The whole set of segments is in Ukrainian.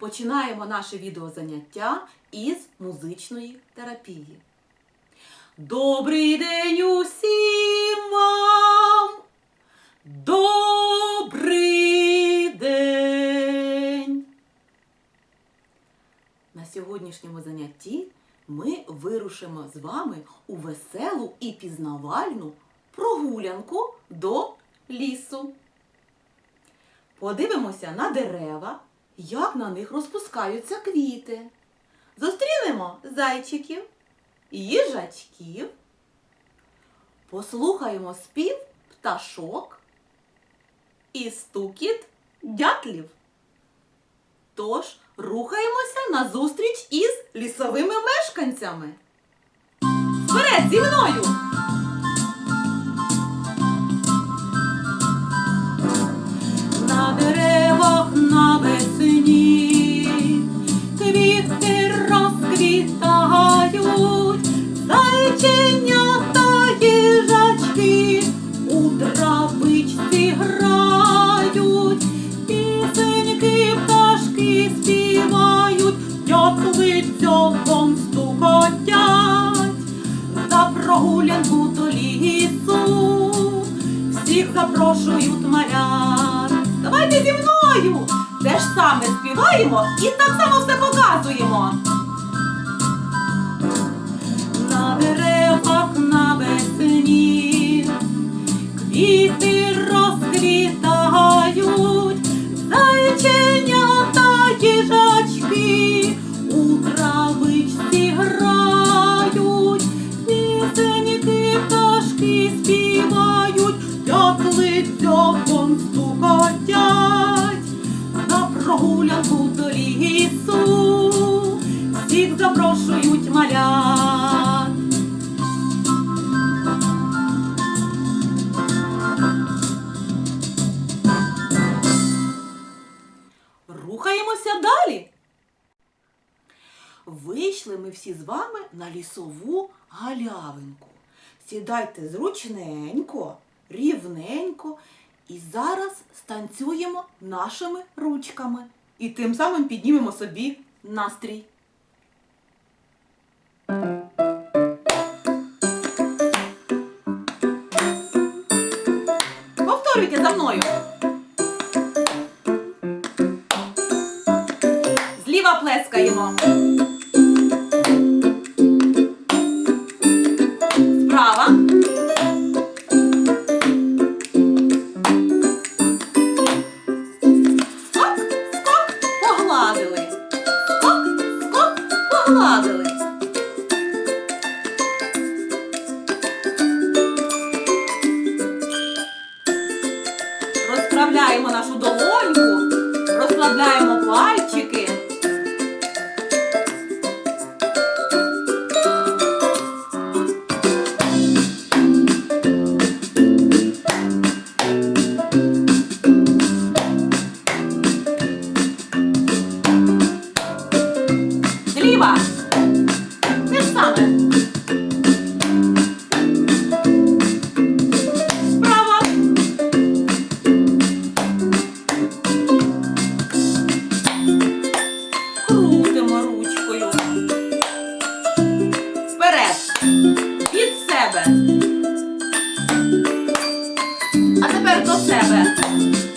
Починаємо наше відеозаняття із музичної терапії. Добрий день усім вам! Добрий день! На сьогоднішньому занятті ми вирушимо з вами у веселу і пізнавальну прогулянку до лісу. Подивимося на дерева, як на них розпускаються квіти. Зустрінемо зайчиків, їжачків. Послухаємо спів пташок і стукіт дятлів. Тож рухаємося на зустріч із лісовими мешканцями. Вперед зі мною! Прогулянку до лісу всіх запрошують малят. Давайте зі мною! Те ж саме співаємо і так само все показуємо. На деревах на весні квіти розквітають, всі з вами на лісову галявинку. Сідайте зручненько, рівненько і зараз станцюємо нашими ручками. І тим самим піднімемо собі настрій. Повторюйте за мною. Зліва плескаємо. Справа. До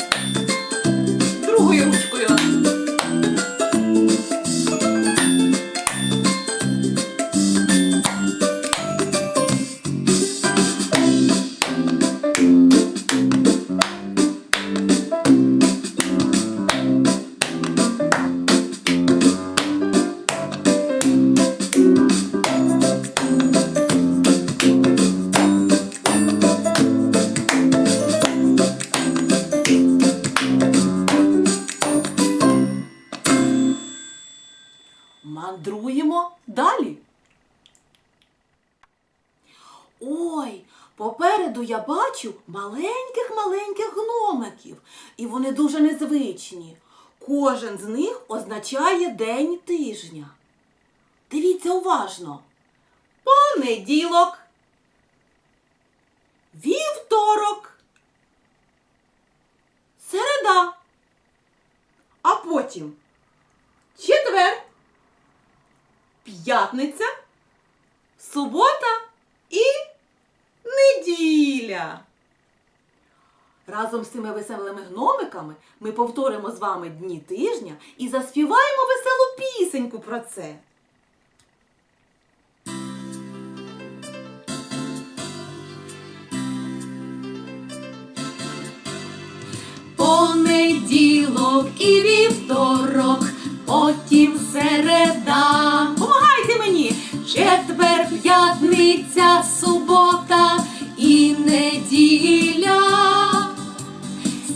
попереду я бачу маленьких-маленьких гномиків, і вони дуже незвичні. Кожен з них означає день тижня. Дивіться уважно. Понеділок, вівторок, середа. а потім четвер, п'ятниця, субота неділя. Разом з цими веселими гномиками ми повторимо з вами дні тижня і заспіваємо веселу пісеньку про це. Понеділок і вівторок, потім середа, Помагайте мені! четвер, п'ятниця, субота неділя.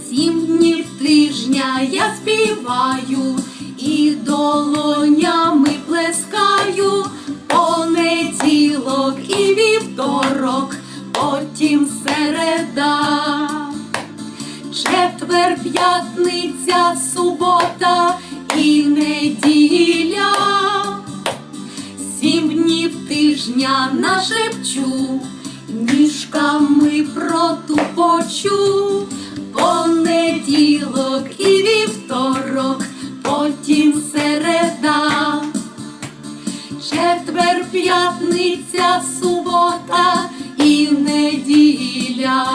Сім днів тижня я співаю і долонями плескаю. Понеділок і вівторок, потім середа. Четвер, п'ятниця, субота і неділя. Сім днів тижня нашепчу, ніжками протупочу. Понеділок і вівторок, потім середа. Четвер, п'ятниця, субота і неділя.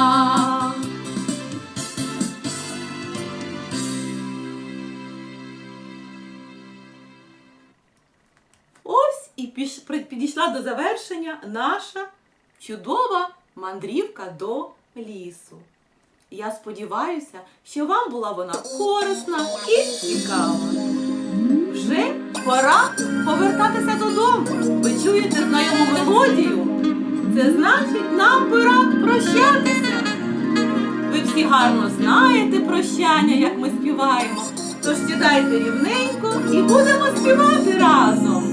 Ось і підійшла до завершення наша чудова мандрівка до лісу. Я сподіваюся, що вам була вона корисна і цікава. Вже пора повертатися додому. Ви чуєте знайому мелодію? Це значить, нам пора прощатися. Ви всі гарно знаєте прощання, як ми співаємо. Тож сідайте рівненько і будемо співати разом.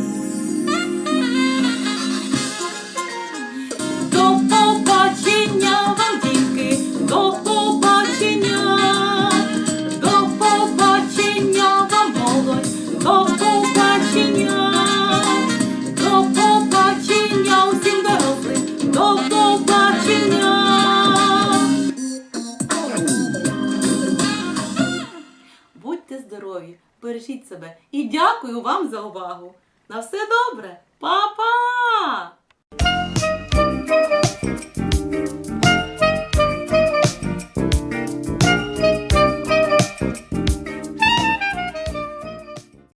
себе і дякую вам за увагу. На все добре, Па-па!